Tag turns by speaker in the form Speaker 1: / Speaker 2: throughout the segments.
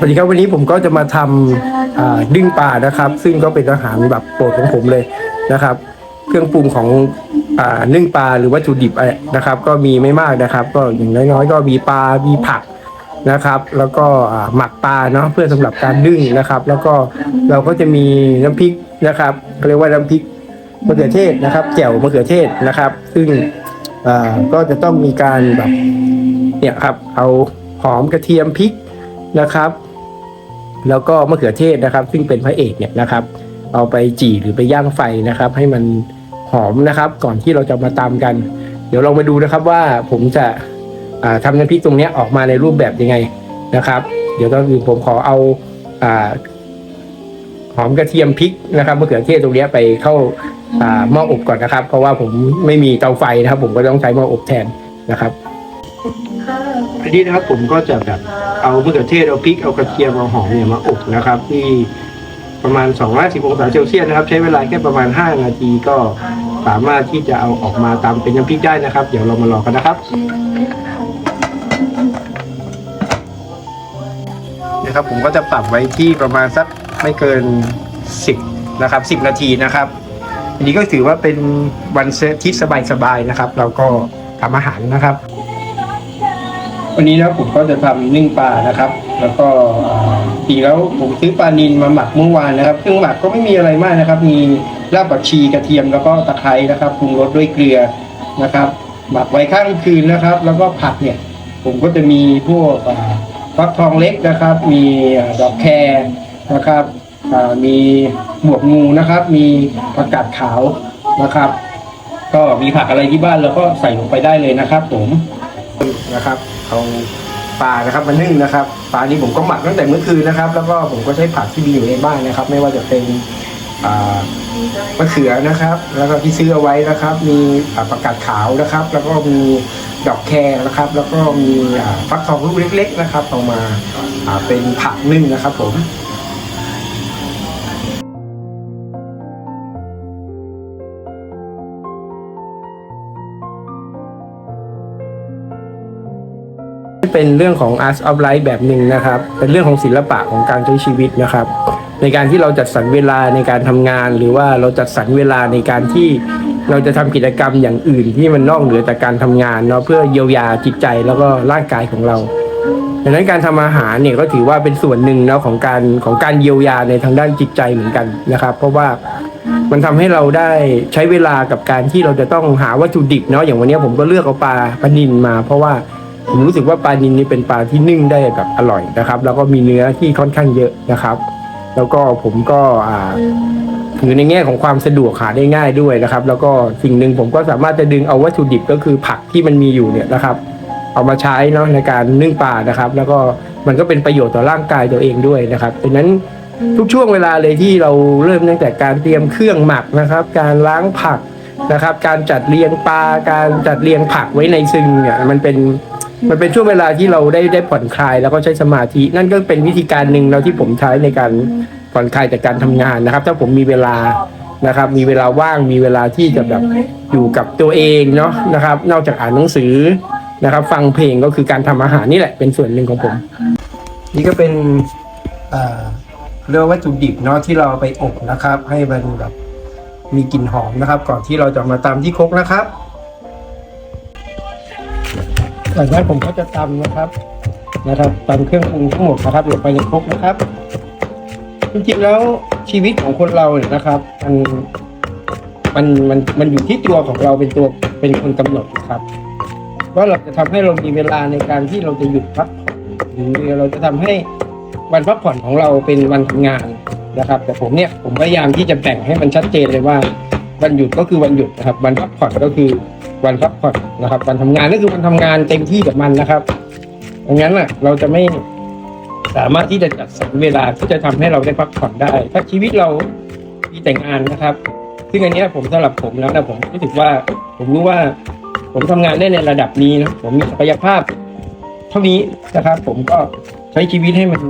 Speaker 1: สวัสดีครับวันนี้ผมก็จะมาทำดึงปลานะครับ ซึ่งก็เป็นอาหารแบบโปรดของผมเลยนะครับ เครื่องปรุงของอนึ่งปลาหรือวัตถุดิบอะไรนะครับ ก็มีไม่มากนะครับ ก็อย่างน้อยๆ ก็มีปลามีผักนะครับ แล้วก็หมักปลาเนาะเพื่อสำหรับการนึ่งนะครับ แล้วก็เราก็จะมีน้ำพริกนะครับเรียกว่าน้ำพริกมะเขือเทศนะครับแจ่วมะเขือเทศนะครับ ซึ่งก็จะต้องมีการแบบเนี่ยครับเอาหอมกระเทียมพริกนะครับ แล้วก็มะเขือเทศนะครับ ซึ่งเป็นพระเอกเนี่ยนะครับ เอาไปจี่หรือไปย่างไฟนะครับ ให้มันหอมนะครับ ก่อนที่เราจะมาตำกัน เดี๋ยวลองมาดูนะครับว่าผมจะทำน้ำพริกตรงนี้ออกมาในรูปแบบยังไงนะครับ เดี๋ยวตอนอื่นผมขอเอาอหอมกระเทียมพริกนะครับมะเขือเทศตรงนี้ไปเข้าหม้ออบก่อนนะครับ เพราะว่าผมไม่มีเตาไฟนะครับ ผมก็ต้องใช้หม้ออบแทนนะครับ อันนี้นะครับผมก็จะแบบเอามะเขือเทศเอาพริกเอากระเทียมเอาหอมเนี่ยมาอบนะครับ ที่ประมาณ 210องศาเซลเซียสนะครับ ใช้เวลาแค่ประมาณ 5 นาทีก็สามารถที่จะเอาออกมาตามเป็นน้ำพริกได้นะครับ เดี๋ยวเรามาลองกันนะครับนะครับ ผมก็จะปรับไว้ที่ประมาณสักไม่เกิน 10นะครับ10 นาทีนะครับ อันนี้ก็ถือว่าเป็นวันเซตที่สบายๆนะครับ เราก็ทำอาหารนะครับ วันนี้นะผมก็จะทำนึ่งปลานะครับ แล้วก็จริงแล้วผมซื้อปลานินมาหมักเมื่อวานนะครับเครื่องหมักก็ไม่มีอะไรมากนะครับ มีรากผักชีกระเทียมแล้วก็ตะไคร้นะครับปรุงรสด้วยเกลือนะครับ หมักไว้ข้ามคืนนะครับ แล้วก็ผักเนี่ย ผมก็จะมีพวกอ่าฟักทองเล็กนะครับ มีดอกแครนะครับอ่ามีบวบงูนะครับ มีผักกาดขาวนะครับ ก็มีผักอะไรที่บ้านเราก็ใส่ลงไปได้เลยนะครับ ผม นะครับเอาปลานะครับมานึ่งนะครับปลานี้ผมก็หมักตั้งแต่เมื่อคืนนะครับ แล้วก็ผมก็ใช้ผักที่มีอยู่ในบ้านนะครับ ไม่ว่าจะเป็นมะเขือนะครับ แล้วก็ที่ซื้อเอาไว้นะครับ มีอ่ากกาดขาวนะครับ แล้วก็มีดอกแครนะครับ แล้วก็มีฟักทองลูกเล็ก ๆ นะครับเอามาอ่าเป็นผักนึ่งนะครับผม เป็นเรื่องของ Art of Life แบบหนึ่งนะครับ เป็นเรื่องของศิลปะของการใช้ชีวิตนะครับ ในการที่เราจัดสรรเวลาในการทำงาน หรือว่าเราจัดสรรเวลาในการที่เราจะทำกิจกรรมอย่างอื่นที่มันนอกเหนือจากการทำงานเนาะเพื่อเยียวยาจิตใจแล้วก็ร่างกายของเราดังนั้นการทำอาหารเนี่ยก็ถือว่าเป็นส่วนหนึ่งเนาะของการของการเยียวยาในทางด้านจิตใจเหมือนกันนะครับ เพราะว่ามันทำให้เราได้ใช้เวลากับการที่เราจะต้องหาวัตถุดิบเนาะอย่างวันนี้ผมก็เลือกเอาปลาปลานินมา เพราะว่า ผมรู้สึกว่าปลานินนี่เป็นปลาที่นึ่งได้แบบอร่อยนะครับ แล้วก็มีเนื้อที่ค่อนข้างเยอะนะครับ แล้วก็ผมก็อ่าถือในแง่ของความสะดวกหาได้ง่ายด้วยนะครับ แล้วก็สิ่งหนึ่งผมก็สามารถจะดึงเอาวัตถุดิบก็คือผักที่มันมีอยู่เนี่ยนะครับ เอามาใช้เนาะในการนึ่งปลานะครับ แล้วก็มันก็เป็นประโยชน์ต่อร่างกายตัวเองด้วยนะครับดังนั้นทุกช่วงเวลาเลยที่เราเริ่มตั้งแต่การเตรียมเครื่องหมักนะครับ การล้างผักนะครับ การจัดเรียงปลาการจัดเรียงผักไว้ในซึงเนี่ยมันเป็น มันเป็นช่วงเวลาที่เราได้ได้ผ่อนคลายแล้วก็ใช้สมาธิ นั่นก็เป็นวิธีการหนึ่งเราที่ผมใช้ในการผ่อนคลายจากการทำงานนะครับ ถ้าผมมีเวลานะครับ มีเวลาว่างมีเวลาที่จะแบบอยู่กับตัวเองเนาะนะครับ นอกจากอ่านหนังสือนะครับ ฟังเพลงก็คือการทำอาหารนี่แหละเป็นส่วนหนึ่งของผม นี่ก็เป็นเรียกว่าวัตถุดิบเนาะที่เราไปอบนะครับ ให้มันแบบมีกลิ่นหอมนะครับ ก่อนที่เราจะมาตำที่คกนะครับ หลังจากนั้นผมก็จะตำนะครับ นะครับตำเครื่องปรุงทั้งหมดนะครับลงไปในครกนะครับ จริงๆแล้วชีวิตของคนเราเนี่ยนะครับ มันมันมันมันอยู่ที่ตัวของเราเป็นตัวเป็นคนกำหนดนะครับ ว่าเราจะทำให้เรามีเวลาในการที่เราจะหยุดพักผ่อนหรือเราจะทำให้วันพักผ่อนของเราเป็นวันทำงานนะครับ แต่ผมเนี่ยผมพยายามที่จะแบ่งให้มันชัดเจนเลยว่า วันหยุดก็คือวันหยุดนะครับ วันพักผ่อนก็คือวันพักผ่อนนะครับ วันทำงานก็คือวันทำงานเต็มที่กับมันนะครับดังนั้นน่ะ เราจะไม่สามารถที่จะจัดสรรเวลาที่จะทำให้เราได้พักผ่อนได้ ถ้าชีวิตเรามีแต่งานนะครับ ซึ่งอันนี้ผมสำหรับผมแล้วนะผมรู้สึกว่าผมรู้ว่า ผมทำงานได้ในระดับนี้นะผมมีศักยภาพ เท่านี้นะครับ ผมก็ใช้ชีวิตให้มัน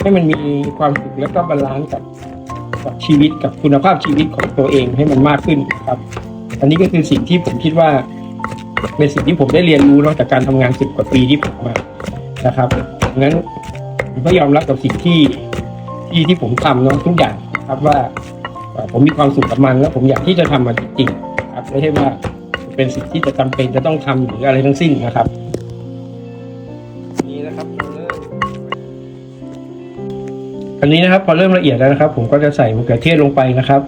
Speaker 1: ให้มันมีความสุขแล้วก็บาลานซ์กับ กับชีวิตกับคุณภาพชีวิตของตัวเองให้มันมากขึ้นครับ อันนี้ก็คือสิ่งที่ผมคิดว่าเป็นสิ่งที่ผมได้เรียนรู้นอกจากการทำงานสิบกว่าปีที่ผ่านมานะครับงนั้นผมก็ยอมรับกับสิ่งที่ที่ที่ผมทำเนาะทุกอย่างครับว่าผมมีความสุขกับมันแล้วผมอยากที่จะทำมันจริงๆครับไม่ใช่ว่าเป็นสิ่งที่จะจำเป็นจะต้องทำหรืออะไรทั้งสิ้นนะครับ อันนี้นะครับพอเริ่มละเอียดแล้วนะครับ ผมก็จะใส่มะเขือเทศลงไปนะครับ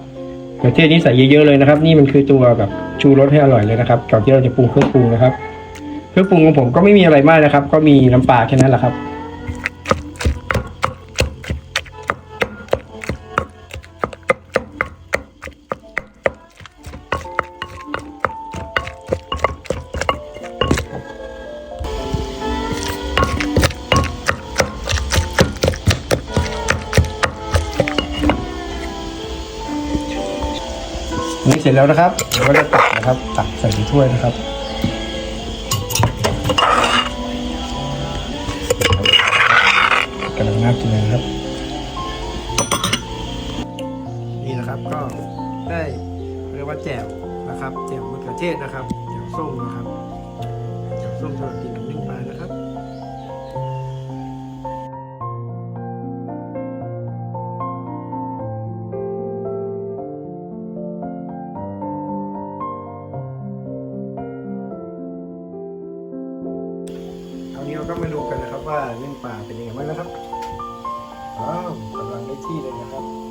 Speaker 1: มะเขือเทศนี่ใส่เยอะๆเลยนะครับ นี่มันคือตัวแบบชูรสให้อร่อยเลยนะครับก่อนที่เราจะปรุงเครื่องปรุงนะครับ เครื่องปรุงของผมก็ไม่มีอะไรมากนะครับ ก็มีน้ำปลาแค่นั้นแหละครับ นี้เสร็จแล้วนะครับเดี๋ยวก็จะตักนะครับ ตักใส่ในถ้วยนะครับกำลังน่ากินเลยครับ นี่นะครับก็ได้เรียกว่าแจ่วนะครับแจ่วมะเขือเทศนะครับแจ่วส้มนะครับแจ่วส้มสำหรับกิน นี่เห็นยังไหมนะครับอ้าวกำลังได้ที่เลยนะครับ